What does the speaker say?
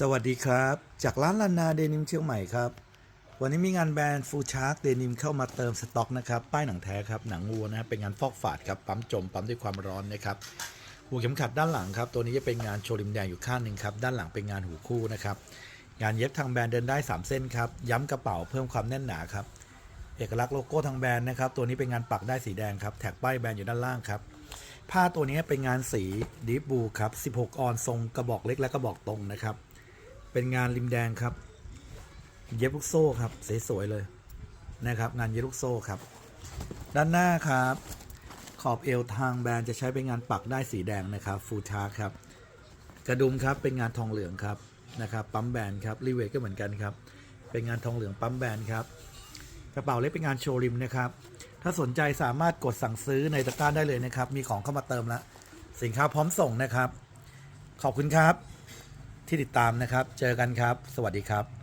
สวัสดีครับ จากร้านลานาเดนิมเชียงใหม่ครับ วันนี้มีงานแบรนด์ฟูชาร์กเดนิมเข้ามาเติมสต็อกนะครับ ป้ายหนังแท้ครับ หนังวัวนะครับเป็นงานฟอกฝาดครับ ปั๊มจม ปั๊มด้วยความร้อนนะครับ หูเข็มขัดด้านหลังครับ ตัวนี้จะเป็นงานโชว์ริมแดงอยู่ข้างหนึ่งครับ ด้านหลังเป็นงานหูคู่นะครับ งานเย็บทางแบรนด์เดินได้ 3 เส้นครับ ย้ำกระเป๋าเพิ่มความแน่นหนาครับ เอกลักษณ์โลโก้ทางแบรนด์นะครับ ตัวนี้เป็นงานปักได้สีแดงครับ แท็กป้ายแบรนด์อยู่ด้านล่างครับผ้าตัวนี้เป็นงานสีดีฟบูครับ 16 ออนทรงกระบอกเล็กและกระบอกตรงนะครับ เป็นงานริมแดงครับ เย็บลูกโซ่ครับสวยๆเลยนะครับ งานเย็บลูกโซ่ครับ ด้านหน้าครับ ขอบเอวทางแบรนด์จะใช้เป็นงานปักได้สีแดงนะครับฟูชาร์ครับ กระดุมครับเป็นงานทองเหลืองครับนะครับปั๊มแบรนด์ครับรีเวทก็เหมือนกันครับ เป็นงานทองเหลืองปั๊มแบรนด์ครับกระเป๋าเล็กเป็นงานโชว์ริมนะครับ ถ้าสนใจสามารถกดสั่งซื้อในตะกร้าได้เลยนะครับ มีของเข้ามาเติมแล้ว สินค้าพร้อมส่งนะครับ ขอบคุณครับ ที่ติดตามนะครับ เจอกันครับ สวัสดีครับ